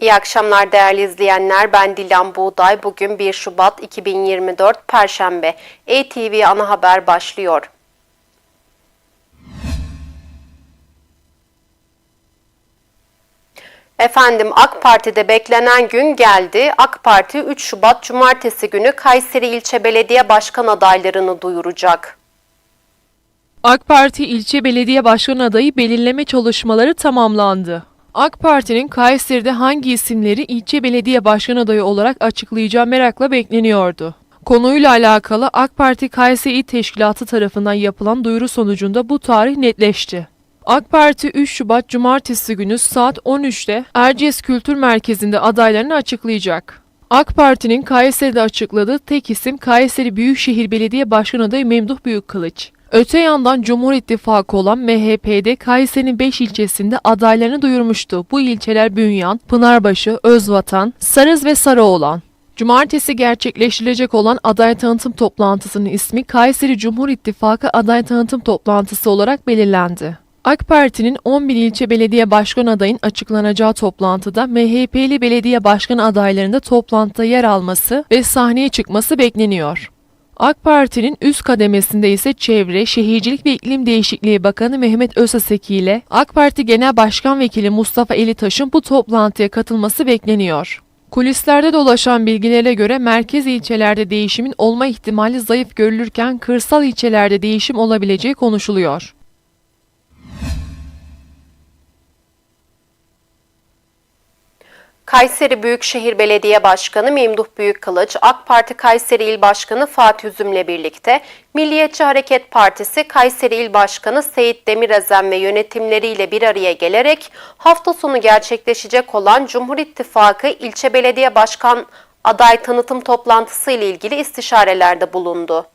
İyi akşamlar değerli izleyenler. Ben Dilan Buğday. Bugün 1 Şubat 2024 Perşembe. ATV ana haber başlıyor. Efendim AK Parti'de beklenen gün geldi. AK Parti 3 Şubat Cumartesi günü Kayseri İlçe Belediye Başkan adaylarını duyuracak. AK Parti ilçe belediye başkan adayı belirleme çalışmaları tamamlandı. AK Parti'nin Kayseri'de hangi isimleri ilçe belediye başkan adayı olarak açıklayacağı merakla bekleniyordu. Konuyla alakalı AK Parti Kayseri İl Teşkilatı tarafından yapılan duyuru sonucunda bu tarih netleşti. AK Parti 3 Şubat Cumartesi günü saat 13'te Erciyes Kültür Merkezi'nde adaylarını açıklayacak. AK Parti'nin Kayseri'de açıkladığı tek isim Kayseri Büyükşehir Belediye Başkan adayı Memduh Büyükkılıç. Öte yandan Cumhur İttifakı olan MHP'de Kayseri'nin 5 ilçesinde adaylarını duyurmuştu. Bu ilçeler Bünyan, Pınarbaşı, Özvatan, Sarız ve Sarıoğlan. Cumartesi gerçekleştirilecek olan aday tanıtım toplantısının ismi Kayseri Cumhur İttifakı aday tanıtım toplantısı olarak belirlendi. AK Parti'nin 11 ilçe belediye başkan adayın açıklanacağı toplantıda MHP'li belediye başkan adaylarında toplantıda yer alması ve sahneye çıkması bekleniyor. AK Parti'nin üst kademesinde ise Çevre, Şehircilik ve İklim Değişikliği Bakanı Mehmet Özaseki ile AK Parti Genel Başkan Vekili Mustafa Elitaş'ın bu toplantıya katılması bekleniyor. Kulislerde dolaşan bilgilere göre merkez ilçelerde değişimin olma ihtimali zayıf görülürken kırsal ilçelerde değişim olabileceği konuşuluyor. Kayseri Büyükşehir Belediye Başkanı Memduh Büyükkılıç, AK Parti Kayseri İl Başkanı Fatih Üzüm'le birlikte Milliyetçi Hareket Partisi Kayseri İl Başkanı Seyit Demirözen ve yönetimleriyle bir araya gelerek hafta sonu gerçekleşecek olan Cumhur İttifakı İlçe Belediye Başkan aday tanıtım toplantısı ile ilgili istişarelerde bulundu.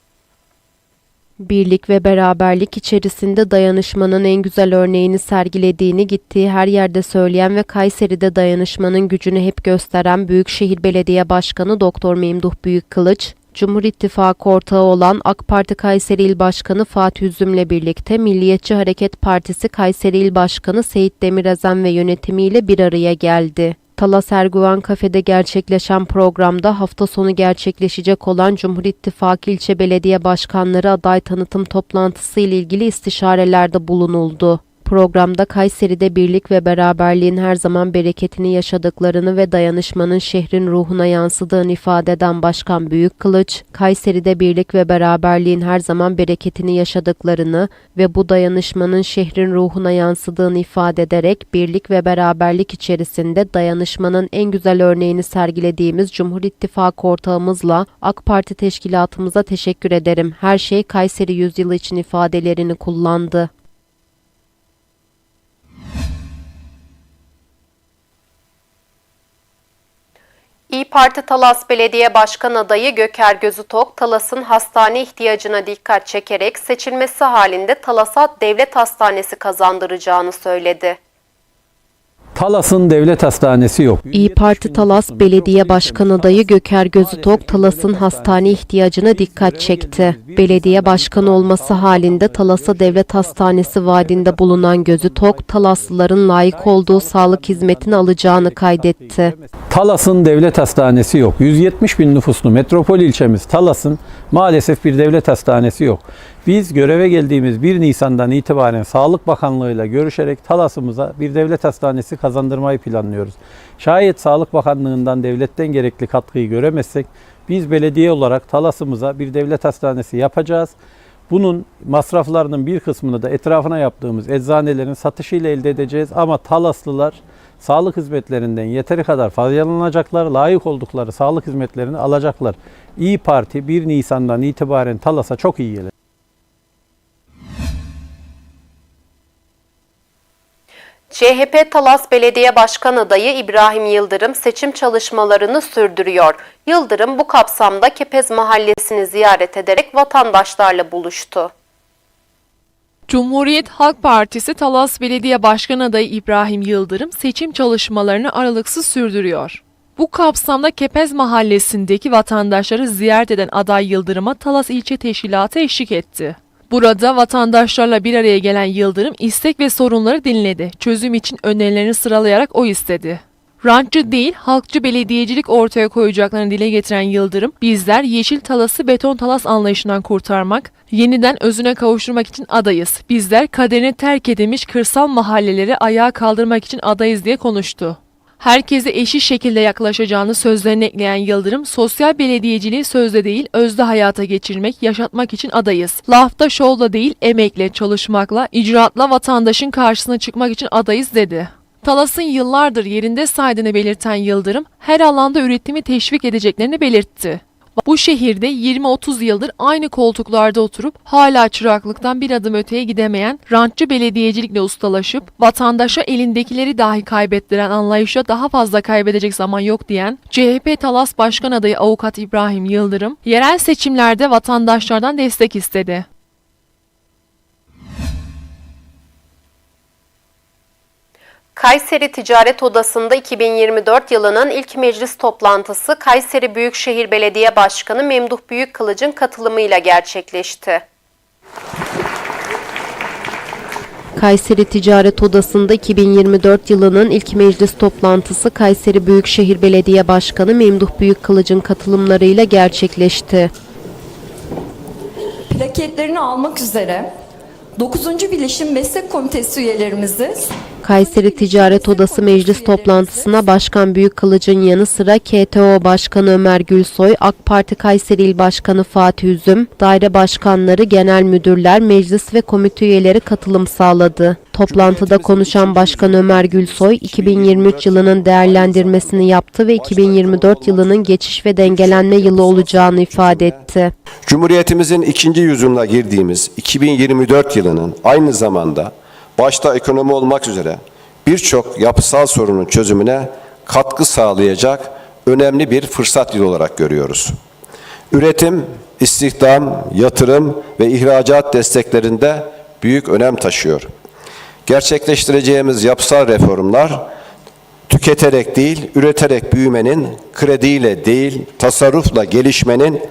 Birlik ve beraberlik içerisinde dayanışmanın en güzel örneğini sergilediğini gittiği her yerde söyleyen ve Kayseri'de dayanışmanın gücünü hep gösteren Büyükşehir Belediye Başkanı Doktor Memduh Büyükkılıç, Cumhur İttifakı ortağı olan AK Parti Kayseri İl Başkanı Fatih Üzüm'le birlikte Milliyetçi Hareket Partisi Kayseri İl Başkanı Seyit Demirözen ve yönetimiyle bir araya geldi. Talas Erguvan Kafede gerçekleşen programda hafta sonu gerçekleşecek olan Cumhur İttifakı ilçe belediye başkanları aday tanıtım toplantısı ile ilgili istişarelerde bulunuldu. Programda Kayseri'de birlik ve beraberliğin her zaman bereketini yaşadıklarını ve dayanışmanın şehrin ruhuna yansıdığını ifade eden Başkan Büyükkılıç, Kayseri'de birlik ve beraberliğin her zaman bereketini yaşadıklarını ve bu dayanışmanın şehrin ruhuna yansıdığını ifade ederek birlik ve beraberlik içerisinde dayanışmanın en güzel örneğini sergilediğimiz Cumhur İttifakı ortağımızla AK Parti teşkilatımıza teşekkür ederim. Her şey Kayseri yüzyılı için ifadelerini kullandı. İyi Parti Talas Belediye Başkan adayı Göker Gözütok, Talas'ın hastane ihtiyacına dikkat çekerek seçilmesi halinde Talas'a devlet hastanesi kazandıracağını söyledi. Talas'ın devlet hastanesi yok. İyi Parti Talas Belediye Başkan adayı Göker Gözütok, Talas'ın hastane ihtiyacına dikkat çekti. Belediye başkanı olması halinde Talas'a devlet hastanesi vaadinde bulunan Gözütok, Talaslıların layık olduğu sağlık hizmetini alacağını kaydetti. Talas'ın devlet hastanesi yok. 170 bin nüfuslu metropol ilçemiz Talas'ın maalesef bir devlet hastanesi yok. Biz göreve geldiğimiz 1 Nisan'dan itibaren Sağlık Bakanlığı'yla görüşerek Talas'ımıza bir devlet hastanesi kazandırmayı planlıyoruz. Şayet Sağlık Bakanlığı'ndan devletten gerekli katkıyı göremezsek biz belediye olarak Talas'ımıza bir devlet hastanesi yapacağız. Bunun masraflarının bir kısmını da etrafına yaptığımız eczanelerin satışıyla elde edeceğiz ama Talaslılar sağlık hizmetlerinden yeteri kadar faydalanacaklar, layık oldukları sağlık hizmetlerini alacaklar. İyi Parti 1 Nisan'dan itibaren Talas'a çok iyi gelir. CHP Talas Belediye Başkan adayı İbrahim Yıldırım seçim çalışmalarını sürdürüyor. Yıldırım bu kapsamda Kepez Mahallesi'ni ziyaret ederek vatandaşlarla buluştu. Cumhuriyet Halk Partisi Talas Belediye Başkan adayı İbrahim Yıldırım seçim çalışmalarını aralıksız sürdürüyor. Bu kapsamda Kepez Mahallesi'ndeki vatandaşları ziyaret eden aday Yıldırım'a Talas İlçe Teşkilatı eşlik etti. Burada vatandaşlarla bir araya gelen Yıldırım istek ve sorunları dinledi. Çözüm için önerilerini sıralayarak o istedi. Rantçı değil, halkçı belediyecilik ortaya koyacaklarını dile getiren Yıldırım, bizler yeşil talası beton talas anlayışından kurtarmak, yeniden özüne kavuşturmak için adayız. Bizler kaderini terk edilmiş kırsal mahalleleri ayağa kaldırmak için adayız diye konuştu. Herkese eşit şekilde yaklaşacağını sözlerine ekleyen Yıldırım, sosyal belediyeciliği sözde değil, özde hayata geçirmek, yaşatmak için adayız. Lafta şovla değil, emekle, çalışmakla, icraatla vatandaşın karşısına çıkmak için adayız dedi. Talas'ın yıllardır yerinde saydığını belirten Yıldırım, her alanda üretimi teşvik edeceklerini belirtti. Bu şehirde 20-30 yıldır aynı koltuklarda oturup hala çıraklıktan bir adım öteye gidemeyen rantçı belediyecilikle ustalaşıp vatandaşa elindekileri dahi kaybettiren anlayışa daha fazla kaybedecek zaman yok diyen CHP Talas Başkan adayı avukat İbrahim Yıldırım yerel seçimlerde vatandaşlardan destek istedi. Kayseri Ticaret Odası'nda 2024 yılının ilk meclis toplantısı Kayseri Büyükşehir Belediye Başkanı Memduh Büyükkılıç'ın katılımıyla gerçekleşti. Kayseri Ticaret Odası'nda 2024 yılının ilk meclis toplantısı Kayseri Büyükşehir Belediye Başkanı Memduh Büyükkılıç'ın katılımlarıyla gerçekleşti. plaketlerini almak üzere 9. Bilişim Meslek Komitesi üyelerimizi Kayseri Ticaret Odası meclis toplantısına Başkan Büyükkılıç'ın yanı sıra KTO Başkanı Ömer Gülsoy, AK Parti Kayseri İl Başkanı Fatih Üzüm, daire başkanları, genel müdürler, meclis ve komite üyeleri katılım sağladı. Toplantıda konuşan Başkan Ömer Gülsoy, 2023 yılının değerlendirmesini yaptı ve 2024 yılının geçiş ve dengelenme yılı olacağını ifade etti. Cumhuriyetimizin ikinci yüzyılına girdiğimiz 2024 yılının aynı zamanda başta ekonomi olmak üzere birçok yapısal sorunun çözümüne katkı sağlayacak önemli bir fırsat yılı olarak görüyoruz. Üretim, istihdam, yatırım ve ihracat desteklerinde büyük önem taşıyor. Gerçekleştireceğimiz yapısal reformlar tüketerek değil, üreterek büyümenin, krediyle değil, tasarrufla gelişmenin,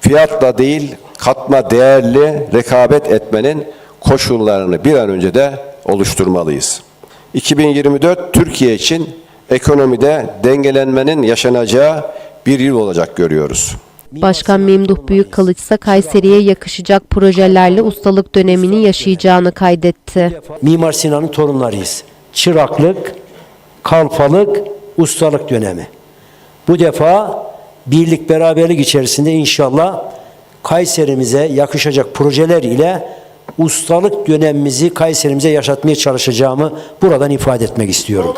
fiyatla değil, katma değerli rekabet etmenin koşullarını bir an önce de oluşturmalıyız. 2024 Türkiye için ekonomide dengelenmenin yaşanacağı bir yıl olacak görüyoruz. Başkan Memduh Büyükkılıç ise Kayseri'ye yakışacak projelerle ustalık dönemini yaşayacağını kaydetti. Mimar Sinan'ın torunlarıyız. Çıraklık, kalfalık, ustalık dönemi. Bu defa birlik beraberlik içerisinde inşallah Kayserimize yakışacak projeler ile ustalık dönemimizi Kayserimize yaşatmaya çalışacağımı buradan ifade etmek istiyorum.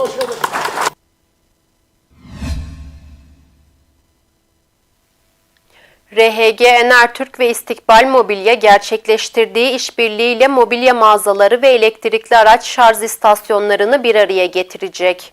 RHG Enertürk ve İstikbal Mobilya gerçekleştirdiği işbirliğiyle mobilya mağazaları ve elektrikli araç şarj istasyonlarını bir araya getirecek.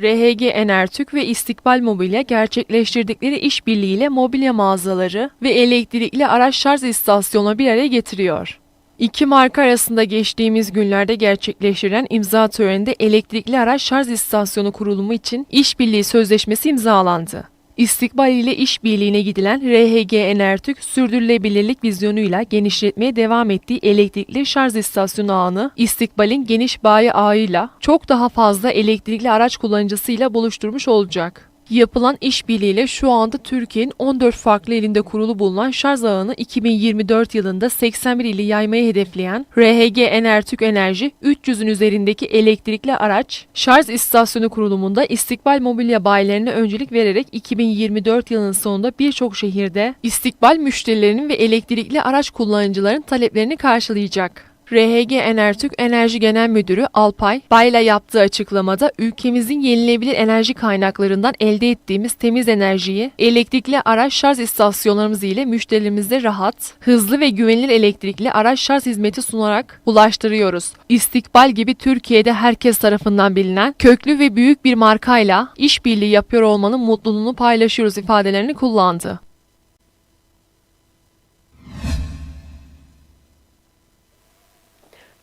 RHG Enertürk ve İstikbal Mobilya gerçekleştirdikleri işbirliğiyle mobilya mağazaları ve elektrikli araç şarj istasyonu bir araya getiriyor. İki marka arasında geçtiğimiz günlerde gerçekleştirilen imza töreninde elektrikli araç şarj istasyonu kurulumu için işbirliği sözleşmesi imzalandı. İstikbal ile işbirliğine gidilen RHG Enertürk sürdürülebilirlik vizyonuyla genişletmeye devam ettiği elektrikli şarj istasyonu ağını İstikbal'in geniş bayi ağıyla çok daha fazla elektrikli araç kullanıcısıyla buluşturmuş olacak. Yapılan işbirliğiyle şu anda Türkiye'nin 14 farklı ilinde kurulu bulunan şarj ağını 2024 yılında 81 ili yaymayı hedefleyen RHG Enertürk Enerji 300'ün üzerindeki elektrikli araç şarj istasyonu kurulumunda istikbal mobilya bayilerine öncelik vererek 2024 yılının sonunda birçok şehirde istikbal müşterilerinin ve elektrikli araç kullanıcıların taleplerini karşılayacak. RHG Enertürk Enerji Genel Müdürü Alpay Bayla yaptığı açıklamada ülkemizin yenilenebilir enerji kaynaklarından elde ettiğimiz temiz enerjiyi elektrikli araç şarj istasyonlarımız ile müşterilerimize rahat, hızlı ve güvenilir elektrikli araç şarj hizmeti sunarak ulaştırıyoruz. İstikbal gibi Türkiye'de herkes tarafından bilinen köklü ve büyük bir markayla işbirliği yapıyor olmanın mutluluğunu paylaşıyoruz ifadelerini kullandı.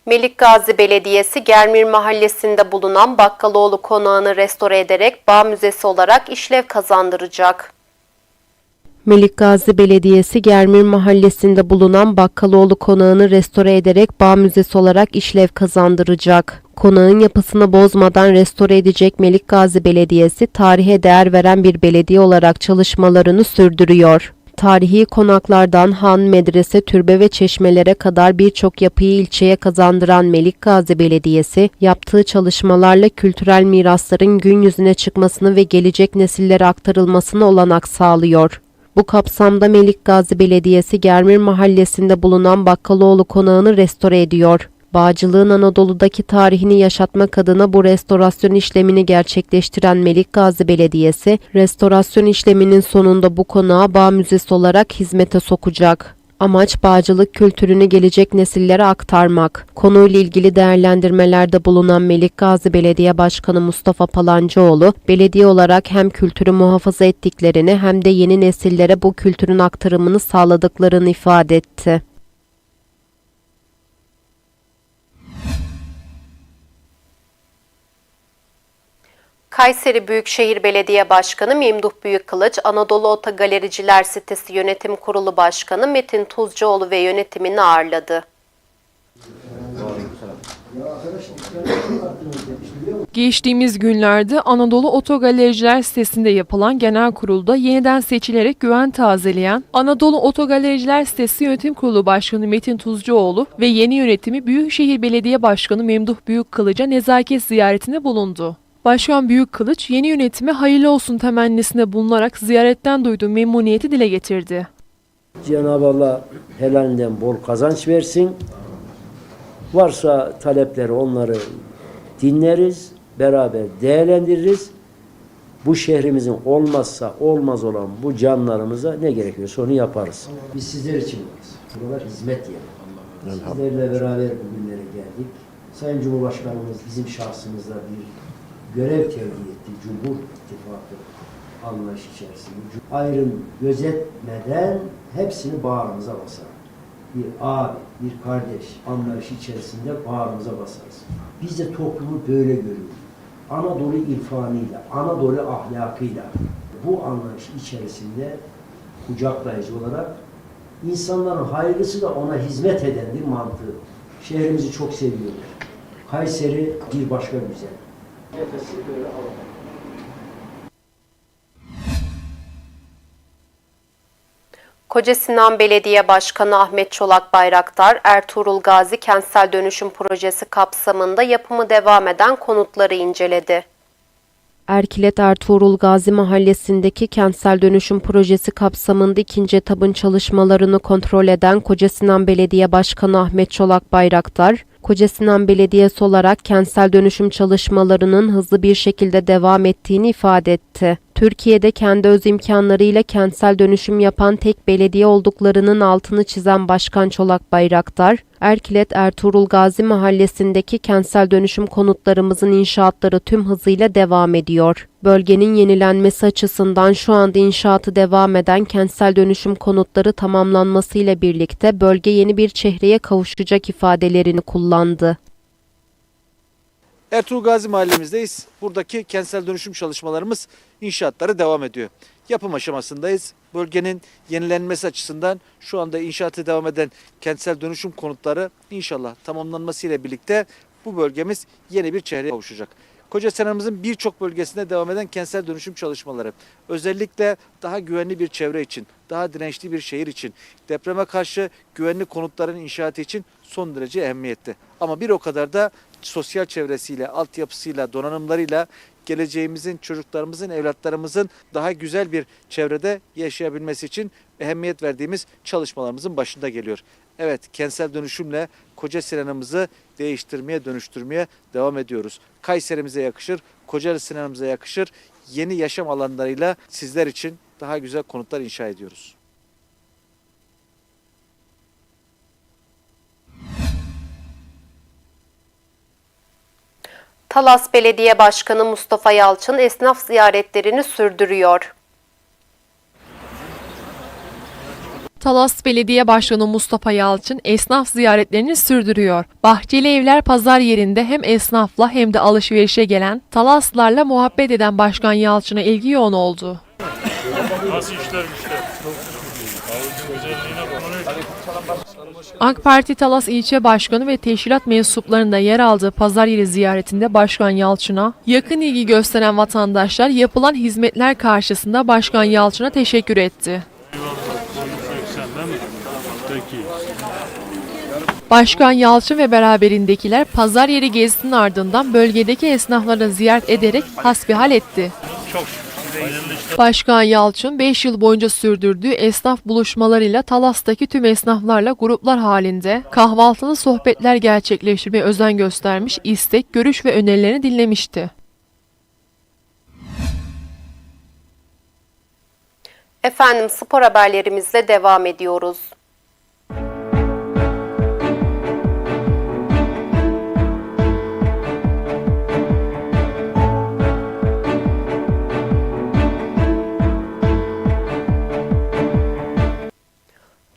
Melikgazi Belediyesi Germir Mahallesi'nde bulunan Bakkaloğlu Konağı'nı restore ederek bağ müzesi olarak işlev kazandıracak. Melikgazi Belediyesi Germir Mahallesi'nde bulunan Bakkaloğlu Konağı'nı restore ederek bağ müzesi olarak işlev kazandıracak. Konağın yapısını bozmadan restore edecek Melikgazi Belediyesi, tarihe değer veren bir belediye olarak çalışmalarını sürdürüyor. Tarihi konaklardan han, medrese, türbe ve çeşmelere kadar birçok yapıyı ilçeye kazandıran Melikgazi Belediyesi, yaptığı çalışmalarla kültürel mirasların gün yüzüne çıkmasını ve gelecek nesillere aktarılmasına olanak sağlıyor. Bu kapsamda Melikgazi Belediyesi Germir Mahallesi'nde bulunan Bakkaloğlu Konağı'nı restore ediyor. Bağcılığın Anadolu'daki tarihini yaşatmak adına bu restorasyon işlemini gerçekleştiren Melikgazi Belediyesi, restorasyon işleminin sonunda bu konağı bağ müzesi olarak hizmete sokacak. Amaç bağcılık kültürünü gelecek nesillere aktarmak. Konuyla ilgili değerlendirmelerde bulunan Melikgazi Belediye Başkanı Mustafa Palancıoğlu, belediye olarak hem kültürü muhafaza ettiklerini hem de yeni nesillere bu kültürün aktarımını sağladıklarını ifade etti. Kayseri Büyükşehir Belediye Başkanı Memduh Büyükkılıç, Anadolu Otogalericiler Sitesi Yönetim Kurulu Başkanı Metin Tuzcuoğlu ve yönetimini ağırladı. Geçtiğimiz günlerde Anadolu Otogalericiler sitesinde yapılan genel kurulda yeniden seçilerek güven tazeleyen Anadolu Otogalericiler sitesi yönetim kurulu başkanı Metin Tuzcuoğlu ve yeni yönetimi Büyükşehir Belediye Başkanı Memduh Büyükkılıç'a nezaket ziyaretinde bulundu. Başkan Büyükkılıç yeni yönetime hayırlı olsun temennisinde bulunarak ziyaretten duyduğu memnuniyeti dile getirdi. Cenab-ı Allah helalinden bol kazanç versin. Varsa talepleri onları dinleriz, beraber değerlendiririz. Bu şehrimizin olmazsa olmaz olan bu canlarımıza ne gerekiyorsa onu yaparız. Biz sizler için varız. Buralar hizmet yeri. Sizlerle beraber bugünlere geldik. Sayın Cumhurbaşkanımız bizim şahsımızda bir görev tevdi etti. Cumhur İttifakı anlayış içerisinde. Ayrım gözetmeden hepsini bağrımıza basar. Bir abi, bir kardeş anlayış içerisinde bağrımıza basarız. Biz de toplumu böyle görüyoruz. Anadolu irfanıyla, Anadolu ahlakıyla bu anlayış içerisinde kucaklayıcı olarak insanların hayırlısı da ona hizmet edendir mantığı. Şehrimizi çok seviyoruz. Kayseri bir başka güzel. Nefesi böyle alalım. Koca Sinan Belediye Başkanı Ahmet Çolak Bayraktar, Ertuğrul Gazi Kentsel Dönüşüm Projesi kapsamında yapımı devam eden konutları inceledi. Erkilet Ertuğrul Gazi Mahallesi'ndeki kentsel dönüşüm projesi kapsamında ikinci etabın çalışmalarını kontrol eden Koca Sinan Belediye Başkanı Ahmet Çolak Bayraktar, Koca Sinan Belediyesi olarak kentsel dönüşüm çalışmalarının hızlı bir şekilde devam ettiğini ifade etti. Türkiye'de kendi öz imkanlarıyla kentsel dönüşüm yapan tek belediye olduklarının altını çizen Başkan Çolak Bayraktar, Erkilet Ertuğrul Gazi Mahallesi'ndeki kentsel dönüşüm konutlarımızın inşaatları tüm hızıyla devam ediyor. Bölgenin yenilenmesi açısından şu anda inşaatı devam eden kentsel dönüşüm konutları tamamlanmasıyla birlikte bölge yeni bir çehreye kavuşacak ifadelerini kullandı. Ertuğrul Gazi mahallemizdeyiz. Buradaki kentsel dönüşüm çalışmalarımız inşaatları devam ediyor. Yapım aşamasındayız. Bölgenin yenilenmesi açısından şu anda inşaatı devam eden kentsel dönüşüm konutları inşallah tamamlanmasıyla birlikte bu bölgemiz yeni bir çehreye kavuşacak. Koca Senamızın birçok bölgesinde devam eden kentsel dönüşüm çalışmaları özellikle daha güvenli bir çevre için, daha dirençli bir şehir için, depreme karşı güvenli konutların inşaatı için son derece ehemmiyetli. Ama bir o kadar da sosyal çevresiyle, altyapısıyla, donanımlarıyla geleceğimizin, çocuklarımızın, evlatlarımızın daha güzel bir çevrede yaşayabilmesi için ehemmiyet verdiğimiz çalışmalarımızın başında geliyor. Evet, kentsel dönüşümle Koca Sinan'ımızı değiştirmeye, dönüştürmeye devam ediyoruz. Kayserimize yakışır, Kocaeli Sinan'ımıza yakışır. Yeni yaşam alanlarıyla sizler için daha güzel konutlar inşa ediyoruz. Talas Belediye Başkanı Mustafa Yalçın esnaf ziyaretlerini sürdürüyor. Talas Belediye Başkanı Mustafa Yalçın esnaf ziyaretlerini sürdürüyor. Bahçeli Evler pazar yerinde hem esnafla hem de alışverişe gelen Talaslarla muhabbet eden Başkan Yalçın'a ilgi yoğun oldu. Nasıl işler? AK Parti Talas İlçe Başkanı ve teşkilat mensuplarının da yer aldığı pazar yeri ziyaretinde Başkan Yalçın'a yakın ilgi gösteren vatandaşlar yapılan hizmetler karşısında Başkan Yalçın'a teşekkür etti. Başkan Yalçın ve beraberindekiler pazar yeri gezisinin ardından bölgedeki esnafları ziyaret ederek hasbihal etti. Başkan Yalçın 5 yıl boyunca sürdürdüğü esnaf buluşmalarıyla Talas'taki tüm esnaflarla gruplar halinde kahvaltılı sohbetler gerçekleştirmeye özen göstermiş, istek, görüş ve önerilerini dinlemişti. Efendim spor haberlerimizle devam ediyoruz.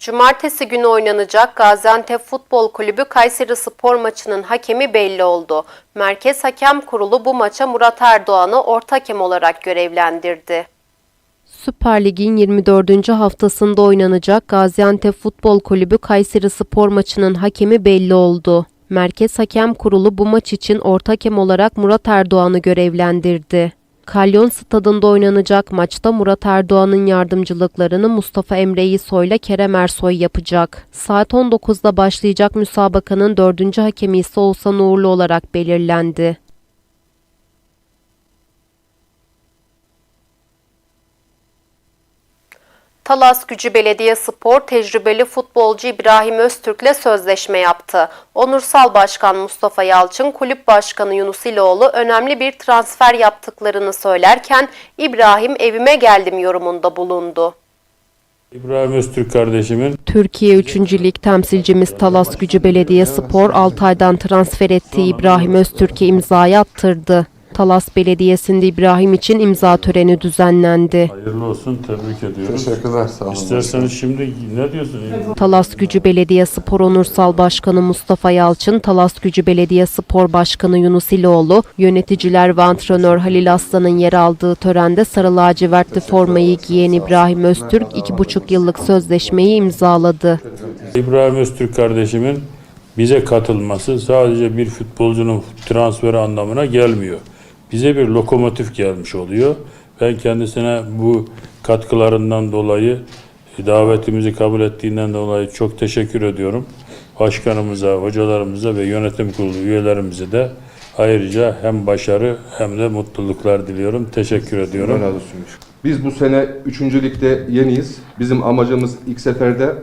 Cumartesi günü oynanacak Gaziantep Futbol Kulübü Kayseri Spor maçının hakemi belli oldu. Merkez Hakem Kurulu bu maça Murat Erdoğan'ı orta hakem olarak görevlendirdi. Süper Lig'in 24. haftasında oynanacak Gaziantep Futbol Kulübü Kayseri Spor maçının hakemi belli oldu. Merkez Hakem Kurulu bu maç için orta hakem olarak Murat Erdoğan'ı görevlendirdi. Kalyon stadında oynanacak maçta Murat Erdoğan'ın yardımcılıklarını Mustafa Emre İsoy Kerem Ersoy yapacak. Saat 19'da başlayacak müsabakanın dördüncü hakemi ise Oğuzhan Uğurlu olarak belirlendi. Talas Gücü Belediye Spor tecrübeli futbolcu İbrahim Öztürk'le sözleşme yaptı. Onursal Başkan Mustafa Yalçın, Kulüp Başkanı Yunus İloğlu önemli bir transfer yaptıklarını söylerken İbrahim evime geldim yorumunda bulundu. İbrahim Öztürk kardeşimin Türkiye 3. Lig temsilcimiz Talas Gücü Belediye Spor Altay'dan transfer ettiği İbrahim Öztürk'e imzayı attırdı. Talas Belediyesi'nde İbrahim için imza töreni düzenlendi. hayırlı olsun tebrik ediyorum. Teşekkürler sağ olun. İsterseniz şimdi ne diyorsun? Talas Gücü Belediye Spor Onursal Başkanı Mustafa Yalçın, Talas Gücü Belediye Spor Başkanı Yunus İloğlu, yöneticiler ve antrenör Halil Aslan'ın yer aldığı törende sarı lacivertli formayı giyen İbrahim Öztürk, iki buçuk yıllık sözleşmeyi imzaladı. İbrahim Öztürk kardeşimin bize katılması sadece bir futbolcunun transferi anlamına gelmiyor. Bize bir lokomotif gelmiş oluyor. Ben kendisine bu katkılarından dolayı davetimizi kabul ettiğinden dolayı çok teşekkür ediyorum. Başkanımıza, hocalarımıza ve yönetim kurulu üyelerimize de ayrıca hem başarı hem de mutluluklar diliyorum. Teşekkür ediyorum. Razı olsun. Biz bu sene 3. ligde yeniyiz. Bizim amacımız ilk seferde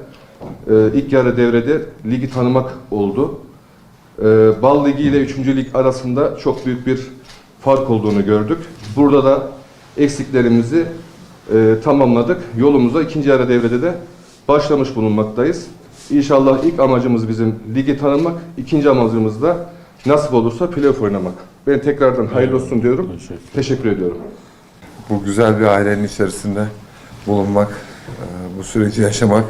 e, ilk yarı devrede ligi tanımak oldu. E, Bal Ligi ile 3. lig arasında çok büyük bir fark olduğunu gördük. Burada da eksiklerimizi e, tamamladık. Yolumuza ikinci yarı devrede de başlamış bulunmaktayız. İnşallah ilk amacımız bizim ligi tanımak, ikinci amacımız da nasip olursa playoff oynamak. Ben tekrardan hayırlı olsun diyorum. Teşekkür. Teşekkür ediyorum. bu güzel bir ailenin içerisinde bulunmak, e, bu süreci yaşamak.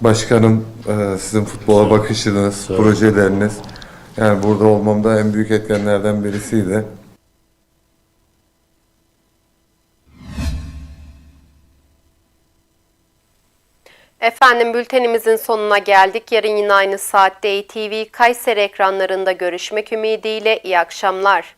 Başkanım e, sizin futbola bakışınız, projeleriniz. Yani burada olmamda en büyük etkenlerden birisiydi. Efendim bültenimizin sonuna geldik. Yarın yine aynı saatte ATV Kayseri ekranlarında görüşmek ümidiyle iyi akşamlar.